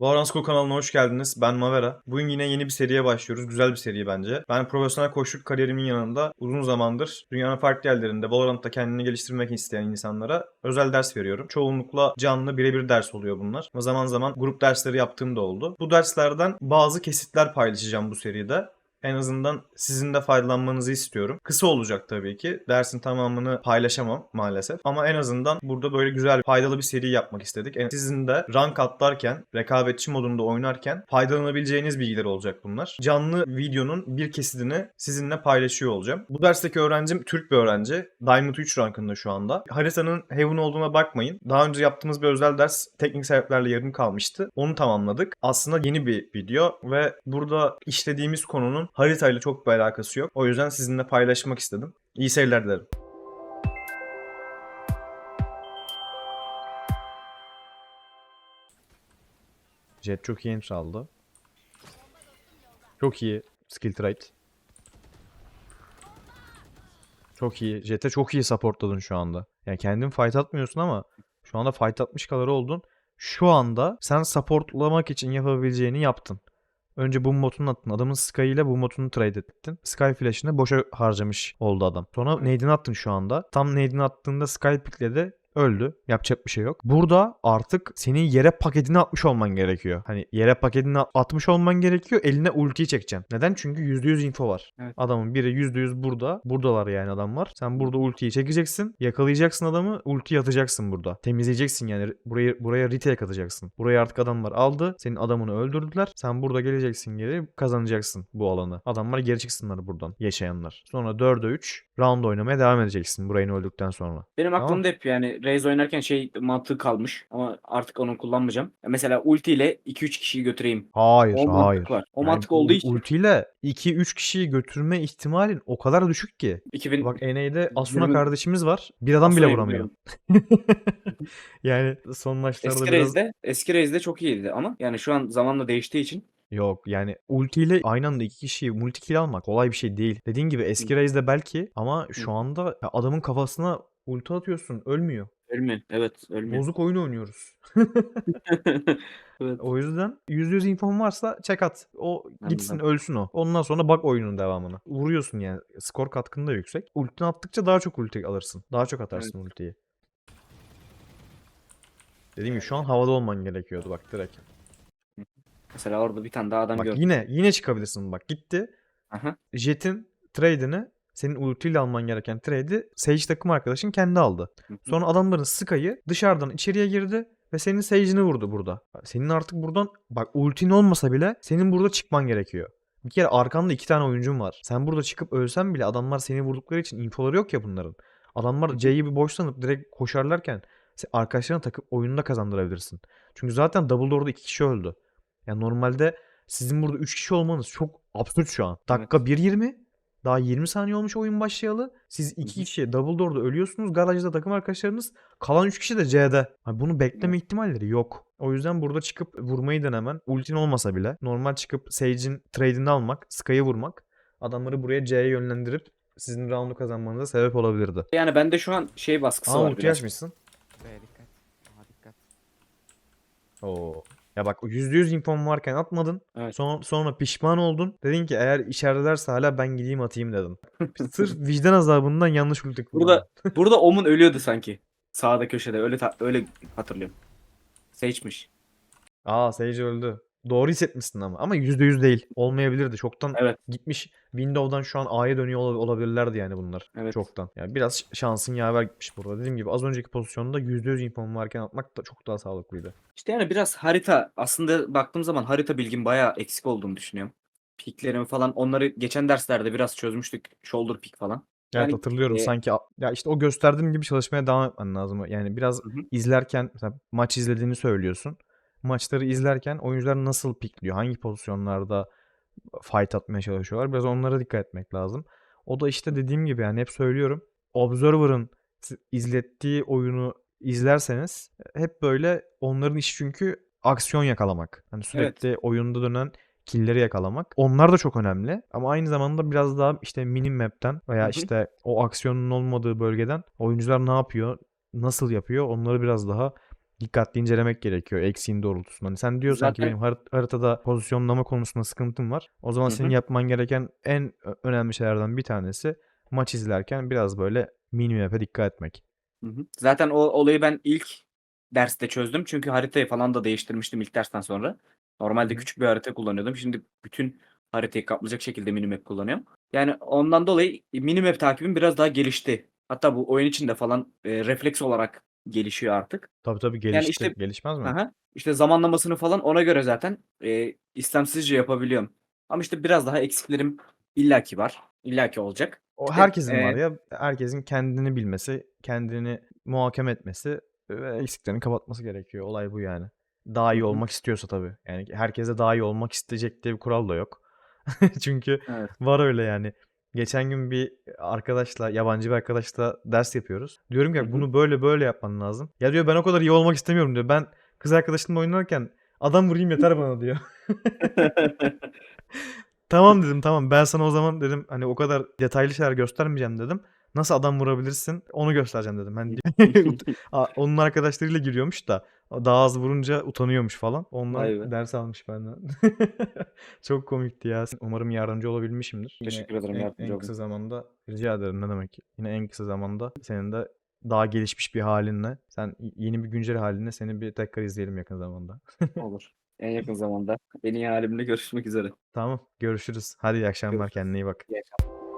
Valorant kanalına hoş geldiniz. Ben Mavera. Bugün yine yeni bir seriye başlıyoruz. Güzel bir seri bence. Ben profesyonel koçluk kariyerimin yanında uzun zamandır dünyanın farklı yerlerinde Valorant'ta kendini geliştirmek isteyen insanlara özel ders veriyorum. Çoğunlukla canlı birebir ders oluyor bunlar. Ama zaman zaman grup dersleri yaptığım da oldu. Bu derslerden bazı kesitler paylaşacağım bu seride. En azından sizin de faydalanmanızı istiyorum. Kısa olacak tabii ki. Dersin tamamını paylaşamam maalesef. Ama en azından burada böyle güzel, faydalı bir seri yapmak istedik. En- Sizin de rank atlarken, rekabetçi modunda oynarken faydalanabileceğiniz bilgiler olacak bunlar. Canlı videonun bir kesitini sizinle paylaşıyor olacağım. Bu dersteki öğrencim Türk bir öğrenci. Diamond 3 rankında şu anda. Haritanın Heaven olduğuna bakmayın. Daha önce yaptığımız bir özel ders teknik sebeplerle yarım kalmıştı. Onu tamamladık. Aslında yeni bir video ve burada işlediğimiz konunun haritayla çok bir alakası yok. O yüzden sizinle paylaşmak istedim. İyi seyirler dilerim. Jet çok iyi entry aldı. Çok iyi skill trait. Çok iyi. Jet'e çok iyi supportladın şu anda. Yani kendin fight atmıyorsun ama şu anda fight atmış kadar oldun. Şu anda sen supportlamak için yapabileceğini yaptın. Önce boom botunu attın. Adamın Sky ile boom botunu trade ettin. Sky flash'ını boşa harcamış oldu adam. Sonra nade'ini attın şu anda. Tam nade'ini attığında Sky pickledi. Öldü. Yapacak bir şey yok. Burada artık senin yere paketini atmış olman gerekiyor. Hani yere paketini at- atmış olman gerekiyor. Eline ultiyi çekeceksin. Neden? Çünkü %100 info var. Evet. Adamın biri %100 burada. Buradalar yani adamlar. Sen burada ultiyi çekeceksin. Yakalayacaksın adamı. Ultiyi atacaksın burada. Temizleyeceksin yani. Burayı buraya retake atacaksın. Burayı artık adamlar aldı. Senin adamını öldürdüler. Sen burada geleceksin geri kazanacaksın bu alanı. Adamlar geri çıksınlar buradan. Yaşayanlar. Sonra 4'e 3 round oynamaya devam edeceksin. Burayı öldükten sonra. Benim Tamam. aklımda hep yani Raze oynarken şey mantığı kalmış ama artık onu kullanmayacağım. Ya Mesela ulti ile 2-3 kişiyi götüreyim. Hayır, O mantık hayır. var. O Yani mantık olduğu için. Ultiyle 2-3 kişiyi götürme ihtimalin o kadar düşük ki. 2000 Bak NA'de Asuna Yirmi- kardeşimiz var. Bir adam bile Asuna'yı vuramıyor. yani son maçlarda eski biraz... Raze'de eski Raze'de çok iyiydi ama yani şu an zamanla değiştiği için Yok yani ultiyle aynı anda iki kişiyi multi kill almak kolay bir şey değil. Dediğin gibi eski Raze'de belki ama şu anda adamın kafasına ulti atıyorsun ölmüyor. ölmüyor. Evet ölmüyor. Bozuk oyun oynuyoruz. evet. O yüzden %100 infom varsa check at. O gitsin Anladım. ölsün o. Ondan sonra bak oyunun devamına. Vuruyorsun yani. Skor katkın da yüksek. Ultini attıkça daha çok ulti alırsın. Daha çok atarsın ultiyi. Dediğim gibi şu an havada olman gerekiyordu bak direkt. Mesela orada bir tane daha adam Bak gördüm. yine yine çıkabilirsin bak. Gitti. Aha. Jet'in trade'ini senin ultiyle alman gereken trade'i Sage takım arkadaşın kendi aldı. Hı hı. Sonra adamların Sky'ı dışarıdan içeriye girdi ve senin Sage'ini vurdu burada. Senin artık buradan bak ultin olmasa bile senin burada çıkman gerekiyor. Bir kere arkanda iki tane oyuncun var. Sen burada çıkıp ölsen bile adamlar seni vurdukları için infoları yok ya bunların. Adamlar C'yi bir boş sanıp direkt koşarlarken arkadaşlarına takıp oyunda kazandırabilirsin. Çünkü zaten Double Door'da iki kişi öldü. Yani normalde sizin burada 3 kişi olmanız çok absürt şu an. Dakika 1.20 daha 20 saniye olmuş oyun başlayalı. Siz iki hı. kişi Double Door'da ölüyorsunuz. Garajda takım arkadaşlarınız. Kalan 3 kişi de C'de. Hani bunu bekleme ihtimalleri yok. O yüzden burada çıkıp vurmayı denemen. Ultin olmasa bile normal çıkıp Sage'in trade'ini almak, Sky'ı vurmak. Adamları buraya C'ye yönlendirip sizin round'u kazanmanıza sebep olabilirdi. Yani bende şu an şey baskısı Aa var ulti biraz. açmışsın. Buraya dikkat. Aha dikkat. Oo. Ya bak o %100 infom varken atmadın. Evet. Sonra, sonra pişman oldun. Dedin ki eğer içeridelerse hala ben gideyim atayım dedin. Sırf vicdan azabından yanlış kullandın. Burada burada Omun ölüyordu sanki. Sağda köşede öyle öyle hatırlıyorum. Sage'miş. Aa Sage öldü. Doğru hissetmişsin ama. Ama %100 değil. Olmayabilirdi. Çoktan Evet. gitmiş. Windows'dan şu an A'ya dönüyor ol- olabilirlerdi yani bunlar. Evet. Çoktan. Yani biraz şansın yaver gitmiş burada. Dediğim gibi az önceki pozisyonda %100 infom varken atmak da çok daha sağlıklıydı. İşte yani biraz harita aslında baktığım zaman harita bilgim bayağı eksik olduğunu düşünüyorum. Piklerimi falan onları geçen derslerde biraz çözmüştük. Shoulder pick falan. Evet Yani, hatırlıyorum e, sanki ya işte o gösterdiğim gibi çalışmaya devam etmen lazım. Yani biraz Hı hı. izlerken mesela maç izlediğini söylüyorsun. Maçları izlerken oyuncular nasıl pikliyor, hangi pozisyonlarda fight atmaya çalışıyorlar. Biraz onlara dikkat etmek lazım. O da işte dediğim gibi yani hep söylüyorum. Observer'ın izlettiği oyunu izlerseniz hep böyle onların işi çünkü aksiyon yakalamak. Hani sürekli oyunda dönen kill'leri yakalamak. Onlar da çok önemli ama aynı zamanda biraz daha işte mini map'ten veya Hı hı. işte o aksiyonun olmadığı bölgeden oyuncular ne yapıyor, nasıl yapıyor onları biraz daha dikkatli incelemek gerekiyor eksiğin doğrultusunda. Hani sen diyorsan ki Zaten- benim harit- haritada pozisyonlama konusunda sıkıntım var. O zaman Hı senin yapman gereken en önemli şeylerden bir tanesi maç izlerken biraz böyle minimap'e dikkat etmek. Hı hı. Zaten o olayı ben ilk derste çözdüm. Çünkü haritayı falan da değiştirmiştim ilk dersten sonra. Normalde küçük bir harita kullanıyordum. Şimdi bütün haritayı kaplayacak şekilde minimap kullanıyorum. Yani ondan dolayı minimap takibim biraz daha gelişti. Hatta bu oyun içinde falan e, refleks olarak gelişiyor artık. Tabii tabii gelişti. işte- Gelişmez mi? Aha. İşte zamanlamasını falan ona göre zaten e, istemsizce yapabiliyorum. Ama işte biraz daha eksiklerim illaki var. illaki olacak. O İşte, herkesin e, var ya. Herkesin kendini bilmesi, kendini muhakeme etmesi ve eksiklerini kapatması gerekiyor. Olay bu yani. Daha iyi olmak istiyorsa tabii. Yani herkese daha iyi olmak isteyecek diye bir kural da yok. Çünkü Evet. var öyle yani. Geçen gün bir arkadaşla, yabancı bir arkadaşla ders yapıyoruz. Diyorum ki bunu böyle böyle yapman lazım. Ya diyor ben o kadar iyi olmak istemiyorum diyor. Ben kız arkadaşımla oynarken adam vurayım yeter bana diyor. Tamam dedim tamam ben sana o zaman dedim hani o kadar detaylı şeyler göstermeyeceğim dedim. Nasıl adam vurabilirsin onu göstereceğim dedim. Hani onun arkadaşlarıyla giriyormuş da daha az vurunca utanıyormuş falan. Ondan ders almış benden. Çok komikti ya. Umarım yardımcı olabilmişimdir. Yine Teşekkür ederim, en, yardımcı en kısa zamanda rica ederim ne demek. Yine en kısa zamanda senin de daha gelişmiş bir halinle, sen yeni bir güncel halinle seni bir tekrar izleyelim yakın zamanda. Olur. En yakın zamanda. En iyi halimle görüşmek üzere. Tamam, görüşürüz. Hadi iyi akşamlar, Görüşürüz. kendine iyi bak. İyi akşamlar.